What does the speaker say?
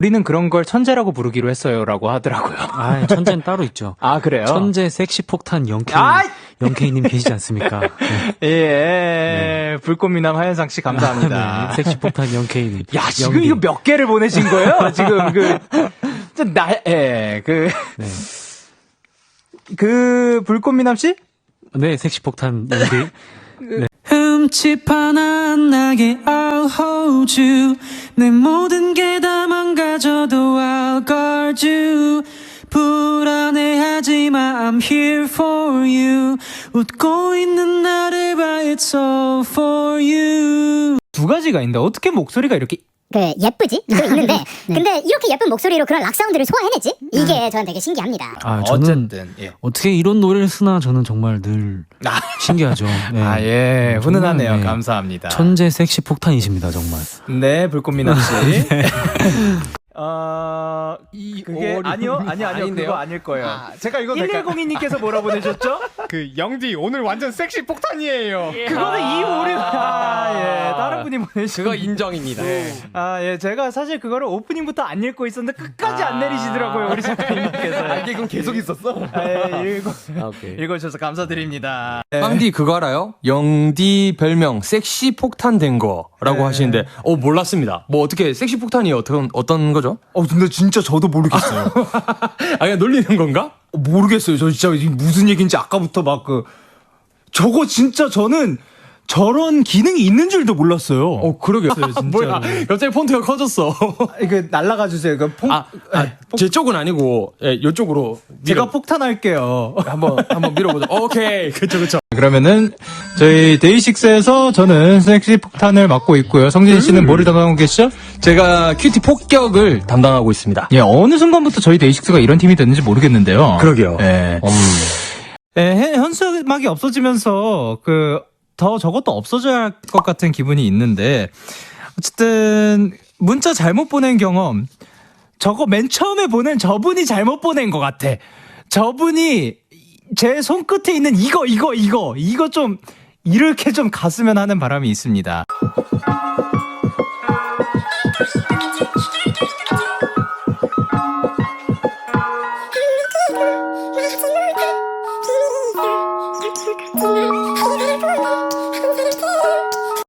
우리는 그런 걸 천재라고 부르기로 했어요라고 하더라고요. 아, 천재는 따로 있죠. 아 그래요? 천재 섹시 폭탄 영케이 아이! 영케이님 계시지 않습니까? 네. 예, 불꽃미남 하현상 씨 감사합니다. 네, 섹시 폭탄 영케이님. 야 지금 연기. 이거 몇 개를 보내신 거예요? 지금 그, 그나 예, 그, 네. 그 불꽃미남 씨? 네, 섹시 폭탄 연기. 네. 흠집 하나 안 나게 I'll hold you 내 모든 게 다 망가져도 I'll guard you. 불안해하지 마 I'm here for you. 웃고 있는 나를 봐 It's all for you. 두 가지가 있는데 어떻게 목소리가 이렇게 그 예쁘지? 그 있는데 근데 이렇게 예쁜 목소리로 그런 락 사운드를 소화해내지? 이게 저는 되게 신기합니다. 아, 저는 어쨌든 예. 어떻게 이런 노래를 쓰나 저는 정말 늘 신기하죠. 네. 아, 예, 정말, 훈훈하네요. 네. 감사합니다. 천재 섹시 폭탄이십니다, 정말. 네, 불꽃미남 씨. 어, 이, 그게, 어려운- 아니요, 아니요, 아니요, 아닌데요? 그거 아닐 거예요. 아, 제가 이거 될까요? 1102님께서 뭐라 보내셨죠? 그 영디 오늘 완전 섹시 폭탄이에요. 그거는 이 오류, 아, 예, 다른 분이 보내신. 그거 인정입니다. 아, 예, 제가 사실 그거를 오프닝부터 안 읽고 있었는데 끝까지 안 내리시더라고요, 우리 작가님께서. 아, 이게 그럼 계속 있었어? 아, 예, 읽어, 아. 읽어주셔서 감사드립니다. 네. 빵디 그거 알아요? 영디 별명 섹시 폭탄 된 거라고 네. 하시는데 어 몰랐습니다. 뭐 어떻게 섹시 폭탄이 어떤 어떤 거죠? 어, 근데 진짜 저도 모르겠어요. 아 그냥 놀리는 건가? 어, 모르겠어요. 저 진짜 무슨 얘기인지 아까부터 막 그, 저거 진짜 저는 저런 기능이 있는 줄도 몰랐어요. 어 그러게요. 뭐야? 갑자기 폰트가 커졌어. 이거 날라가 주세요. 그 폭, 아, 아, 제 쪽은 아니고 예, 이쪽으로 제가 폭탄할게요. 한번 한번 밀어보자. 오케이, 그쵸 그쵸. 그러면은 저희 데이식스에서 저는 섹시 폭탄을 맡고 있고요. 성진 씨는 뭐를 담당하고 계시죠? 제가 큐티 폭격을 담당하고 있습니다. 예, 어느 순간부터 저희 데이식스가 이런 팀이 됐는지 모르겠는데요. 그러게요. 예. 음. 예, 현- 현수막이 없어지면서 그 더 저것도 없어져야 할 것 같은 기분이 있는데 어쨌든 문자 잘못 보낸 경험 저거 맨 처음에 보낸 저분이 잘못 보낸 것 같아. 저분이 제 손끝에 있는 이거 이거 이거 이거 좀 이렇게 좀 갔으면 하는 바람이 있습니다.